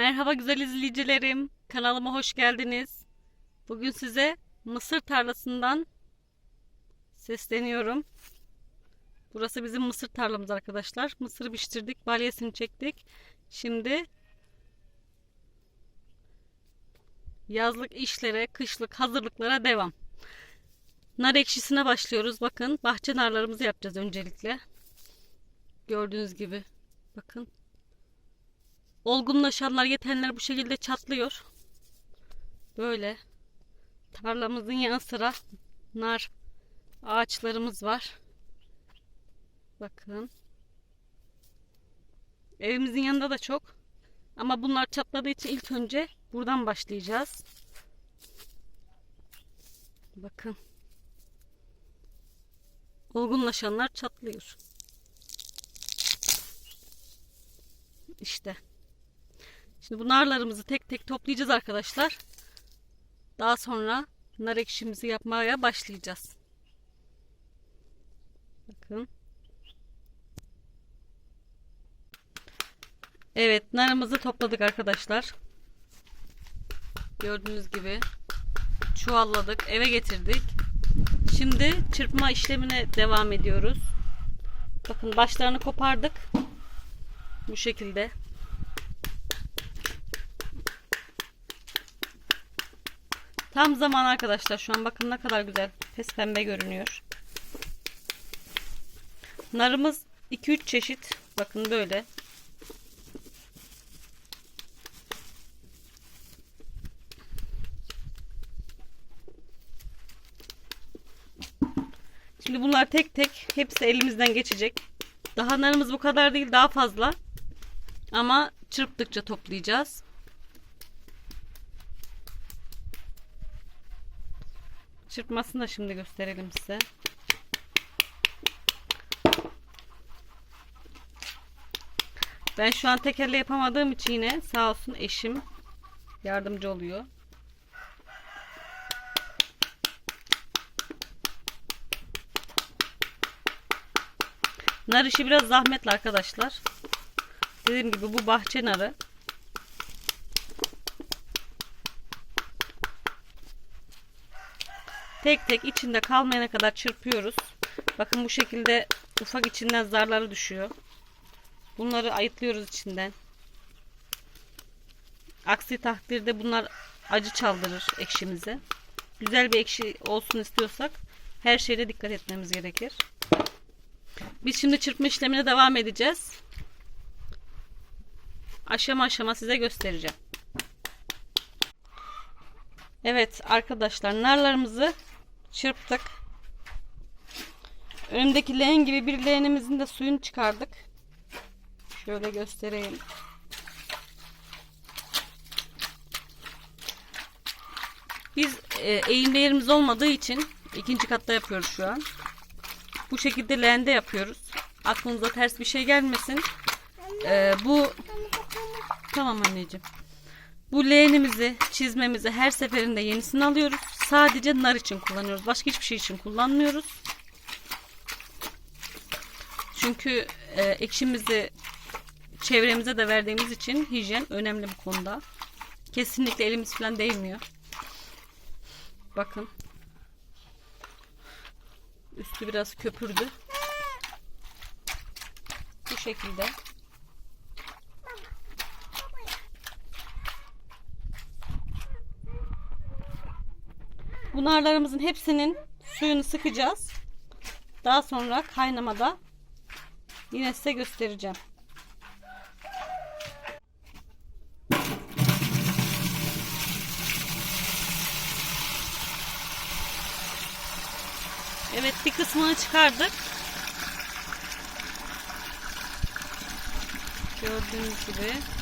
Merhaba güzel izleyicilerim. Kanalıma hoş geldiniz. Bugün size mısır tarlasından sesleniyorum. Burası bizim mısır tarlamız arkadaşlar. Mısır biçtirdik, balyasını çektik. Şimdi yazlık işlere, kışlık hazırlıklara devam. Nar ekşisine başlıyoruz. Bakın bahçe narlarımızı yapacağız öncelikle. Gördüğünüz gibi. Bakın olgunlaşanlar, yetenler bu şekilde çatlıyor. Böyle tarlamızın yanı sıra nar ağaçlarımız var. Bakın. Evimizin yanında da çok. Ama bunlar çatladığı için ilk önce buradan başlayacağız. Bakın. Olgunlaşanlar çatlıyor. İşte. Şimdi bu narlarımızı tek tek toplayacağız arkadaşlar. Daha sonra nar ekşimizi yapmaya başlayacağız. Bakın. Evet narımızı topladık arkadaşlar. Gördüğünüz gibi çuvalladık eve getirdik. Şimdi çırpma işlemine devam ediyoruz. Bakın başlarını kopardık. Bu şekilde. Tam zaman arkadaşlar. Şu an bakın ne kadar güzel. Pes pembe görünüyor. Narımız 2-3 çeşit. Bakın böyle. Şimdi bunlar tek tek hepsi elimizden geçecek. Daha narımız bu kadar değil daha fazla. Ama çırptıkça toplayacağız. Çırpmasını da şimdi gösterelim size. Ben şu an tek elle yapamadığım için yine sağ olsun eşim yardımcı oluyor. Nar işi biraz zahmetli arkadaşlar. Dediğim gibi bu bahçe narı. Tek tek içinde kalmayana kadar çırpıyoruz. Bakın bu şekilde ufak içinden zarları düşüyor. Bunları ayıtlıyoruz içinden. Aksi takdirde bunlar acı çaldırır ekşimize. Güzel bir ekşi olsun istiyorsak her şeyde dikkat etmemiz gerekir. Biz şimdi çırpma işlemine devam edeceğiz. Aşama aşama size göstereceğim. Evet arkadaşlar narlarımızı çırptık. Önümdeki leğen gibi bir leğenimizin de suyunu çıkardık. Şöyle göstereyim. Biz e, eğimli yerimiz olmadığı için ikinci katta yapıyoruz şu an. Bu şekilde leğende yapıyoruz. Aklınıza ters bir şey gelmesin. E, bu tamam anneciğim. Bu leğenimizi, çizmemizi her seferinde yenisini alıyoruz. Sadece nar için kullanıyoruz. Başka hiçbir şey için kullanmıyoruz. Çünkü e, ekşimizi çevremize de verdiğimiz için hijyen önemli bu konuda. Kesinlikle elimiz falan değmiyor. Bakın. Üstü biraz köpürdü. Bu şekilde. Bu narlarımızın hepsinin suyunu sıkacağız. Daha sonra kaynamada yine size göstereceğim. Evet bir kısmını çıkardık. Gördüğünüz gibi.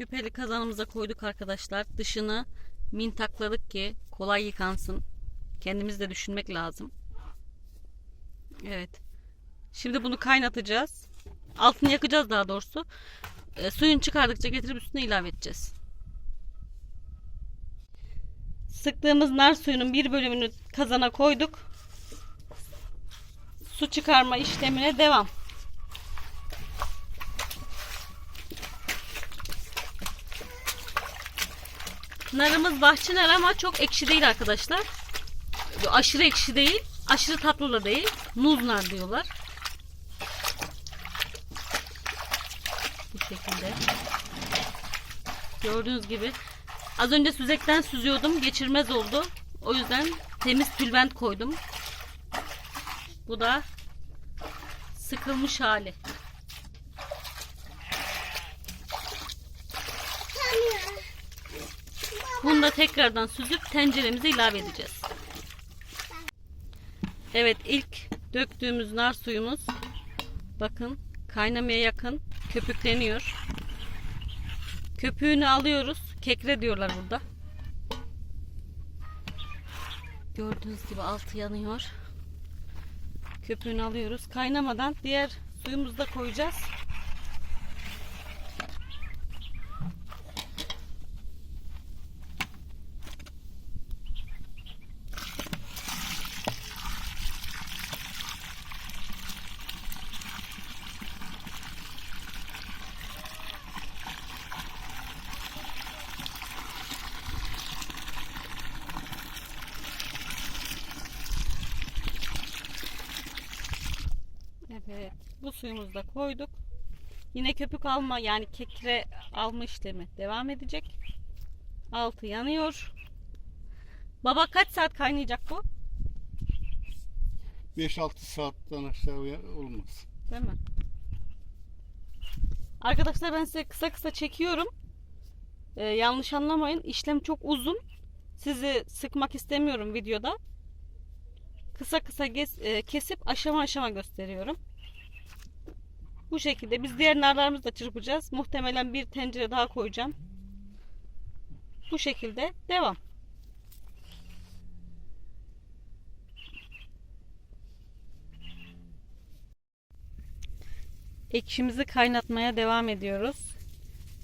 Küpeli kazanımıza koyduk arkadaşlar. Dışını mintakladık ki kolay yıkansın. Kendimiz de düşünmek lazım. Evet. Şimdi bunu kaynatacağız. Altını yakacağız daha doğrusu. E, suyunu çıkardıkça getirip üstüne ilave edeceğiz. Sıktığımız nar suyunun bir bölümünü kazana koyduk. Su çıkarma işlemine devam. Narımız bahçe nar ama çok ekşi değil arkadaşlar. Aşırı ekşi değil, aşırı tatlı da değil. Muz nar diyorlar. Bu şekilde. Gördüğünüz gibi. Az önce süzekten süzüyordum. Geçirmez oldu. O yüzden temiz tülbent koydum. Bu da sıkılmış hali. Bunu da tekrardan süzüp tenceremize ilave edeceğiz. Evet ilk döktüğümüz nar suyumuz bakın kaynamaya yakın köpükleniyor. Köpüğünü alıyoruz. Kekre diyorlar burada. Gördüğünüz gibi altı yanıyor. Köpüğünü alıyoruz. Kaynamadan diğer suyumuzu da koyacağız. Evet. Bu suyumuzu da koyduk. Yine köpük alma yani kekre alma işlemi devam edecek. Altı yanıyor. Baba kaç saat kaynayacak bu? 5-6 saatten aşağıya olmaz. Değil mi? Arkadaşlar ben size kısa kısa çekiyorum. Ee, yanlış anlamayın. İşlem çok uzun. Sizi sıkmak istemiyorum videoda. Kısa kısa e, kesip aşama aşama gösteriyorum. Bu şekilde biz diğer narlarımızı da çırpacağız. Muhtemelen bir tencere daha koyacağım. Bu şekilde devam. Ekşimizi kaynatmaya devam ediyoruz.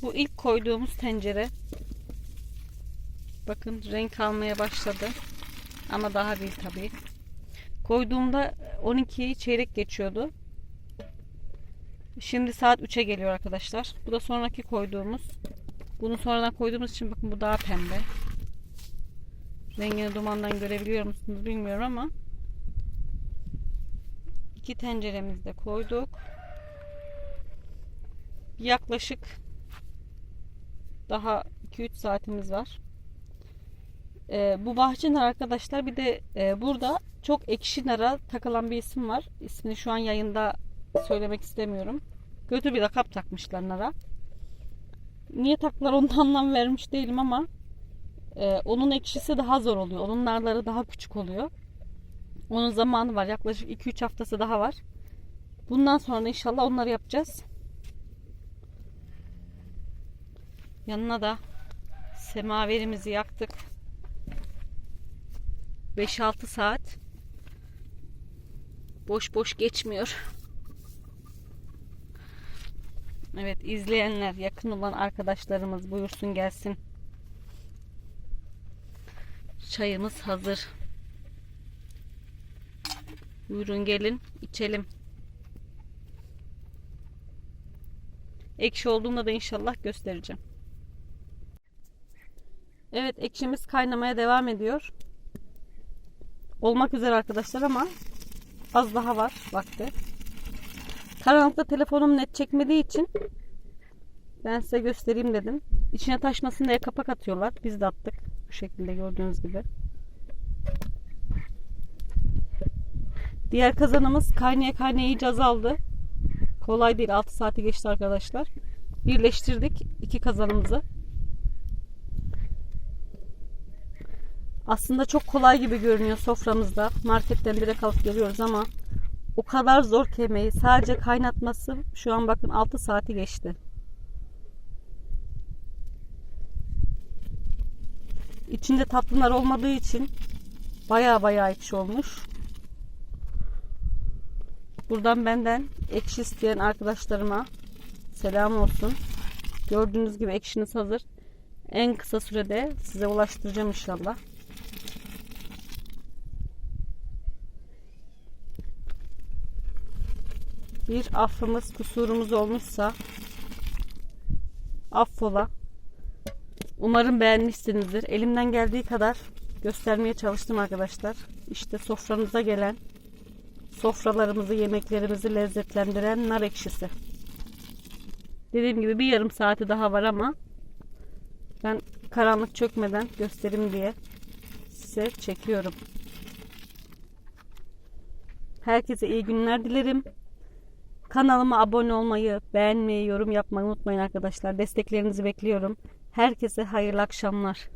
Bu ilk koyduğumuz tencere. Bakın renk almaya başladı. Ama daha değil tabii. Koyduğumda 12'yi çeyrek geçiyordu. Şimdi saat 3'e geliyor arkadaşlar. Bu da sonraki koyduğumuz. Bunu sonradan koyduğumuz için bakın bu daha pembe. Rengini dumandan görebiliyor musunuz bilmiyorum ama iki tenceremizi de koyduk. Yaklaşık daha 2-3 saatimiz var. Ee, bu bahçe nar arkadaşlar bir de e, burada çok ekşi nara takılan bir isim var. İsmini şu an yayında söylemek istemiyorum. Kötü bir lakap takmışlar nara. Niye taktılar onu anlam vermiş değilim ama e, onun ekşisi daha zor oluyor. Onun narları daha küçük oluyor. Onun zamanı var. Yaklaşık 2-3 haftası daha var. Bundan sonra inşallah onları yapacağız. Yanına da semaverimizi yaktık. 5-6 saat. Boş boş geçmiyor. Evet izleyenler, yakın olan arkadaşlarımız buyursun gelsin. Çayımız hazır. Buyurun gelin içelim. Ekşi olduğunda da inşallah göstereceğim. Evet ekşimiz kaynamaya devam ediyor. Olmak üzere arkadaşlar ama az daha var vakti. Karanlıkta telefonum net çekmediği için ben size göstereyim dedim. İçine taşmasın diye kapak atıyorlar. Biz de attık. Bu şekilde gördüğünüz gibi. Diğer kazanımız kaynaya kaynaya iyice azaldı. Kolay değil. 6 saati geçti arkadaşlar. Birleştirdik iki kazanımızı. Aslında çok kolay gibi görünüyor soframızda. Marketten direkt alıp geliyoruz ama o kadar zor ki yemeği. Sadece kaynatması şu an bakın 6 saati geçti. İçinde tatlılar olmadığı için baya baya ekşi olmuş. Buradan benden ekşi isteyen arkadaşlarıma selam olsun. Gördüğünüz gibi ekşiniz hazır. En kısa sürede size ulaştıracağım inşallah. Bir affımız, kusurumuz olmuşsa affola. Umarım beğenmişsinizdir. Elimden geldiği kadar göstermeye çalıştım arkadaşlar. İşte sofranıza gelen, sofralarımızı, yemeklerimizi lezzetlendiren nar ekşisi. Dediğim gibi bir yarım saati daha var ama ben karanlık çökmeden göstereyim diye size çekiyorum. Herkese iyi günler dilerim. Kanalıma abone olmayı, beğenmeyi, yorum yapmayı unutmayın arkadaşlar. Desteklerinizi bekliyorum. Herkese hayırlı akşamlar.